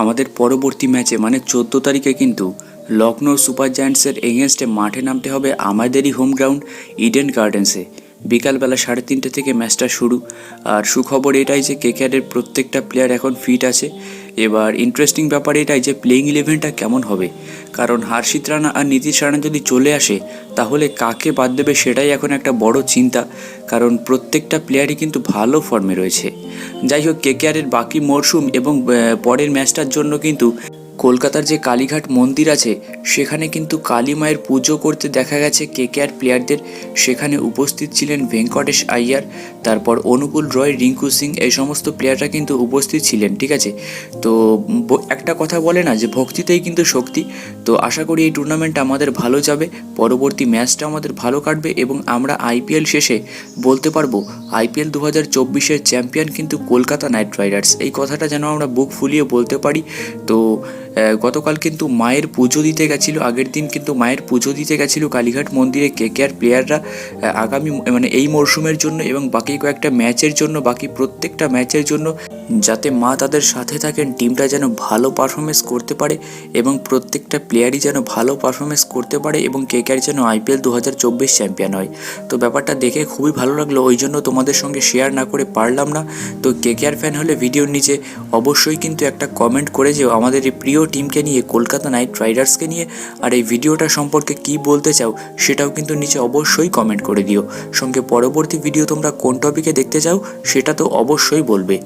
আমাদের পরবর্তী ম্যাচে মানে চোদ্দ তারিখে কিন্তু লখনৌ সুপার জায়ান্টসের এগেনস্টে মাঠে নামতে হবে আমাদেরই হোম গ্রাউন্ড, ইডেন গার্ডেন্সে। বিকালবেলা সাড়ে তিনটে থেকে ম্যাচটা শুরু। আর সুখবর এটাই যে কেকেআরের প্রত্যেকটা প্লেয়ার এখন ফিট আছে। এবার ইন্টারেস্টিং ব্যাপার এটাই যে প্লেইং ইলেভেনটা কেমন হবে? কারণ হার্ষিত রানা আর নীতিশ রানা যদি চলে আসে, তাহলে কাকে বাদ দেবে সেটাই এখন একটা বড় চিন্তা। কারণ প্রত্যেকটা প্লেয়ারই কিন্তু ভালো ফর্মে রয়েছে। যাই হোক কেকেআরের বাকি মরশুম এবং পরের ম্যাচটার জন্য কিন্তু কলকাতার যে কালীঘাট মন্দির আছে, সেখানে কিন্তু কালী মায়ের পুজো করতে দেখা গেছে কেকেআর প্লেয়ারদের। সেখানে উপস্থিত ছিলেন ভেঙ্কটেশ আইয়ার, তারপর অনুকূল রয়, রিঙ্কু সিং, এই সমস্ত প্লেয়াররা কিন্তু উপস্থিত ছিলেন, ঠিক আছে? তো একটা কথা বলে না যে ভক্তিতেই কিন্তু শক্তি। তো আশা করি এই টুর্নামেন্টটা আমাদের ভালো যাবে, পরবর্তী ম্যাচটা আমাদের ভালো কাটবে এবং আমরা আইপিএল শেষে বলতে পারব আইপিএল দু হাজার চব্বিশের চ্যাম্পিয়ন কিন্তু কলকাতা নাইট রাইডার্স এই কথাটা যেন আমরা বুক ফুলিয়ে বলতে পারি। তো গতকাল কিন্তু মায়ের পুজো দিতে গেছিল, আগের দিন কিন্তু মায়ের পুজো দিতে গেছিল কালীঘাট মন্দিরে কে কে আর প্লেয়াররা আগামী মানে এই মরশুমের জন্য এবং বাকি কয়েকটা ম্যাচের জন্য, বাকি প্রত্যেকটা ম্যাচের জন্য যাতে মা তাদের সাথে থাকেন টিমটা যেন ভালো পারফরমেন্স করতে পারে এবং প্রত্যেকটা প্লেয়ারই যেন ভালো পারফরমেন্স করতে পারে এবং কে কে আর যেন আইপিএল দু হাজার চব্বিশ চ্যাম্পিয়ন হয়। তো ব্যাপারটা দেখে খুবই ভালো লাগল, ওই জন্য তোমাদের সঙ্গে শেয়ার না করে পারলাম না। তো কে কে আর ফ্যান হলে ভিডিওর নিচে অবশ্যই কিন্তু একটা কমেন্ট করে যেও, আমাদের এই প্রিয় টিমকে নিয়ে, কলকাতা নাইট রাইডার্সকে নিয়ে। আর এই ভিডিওটা সম্পর্কে কি বলতে চাও, সেটাও কিন্তু নিচে অবশ্যই কমেন্ট করে দিও। সঙ্গে পরবর্তী ভিডিও তোমরা কোন টপিকে দেখতে চাও, সেটা তো অবশ্যই বলবে।